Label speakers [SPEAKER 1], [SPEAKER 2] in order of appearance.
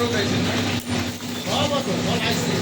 [SPEAKER 1] ঢুকাইছেন
[SPEAKER 2] সব আছে সব আইসি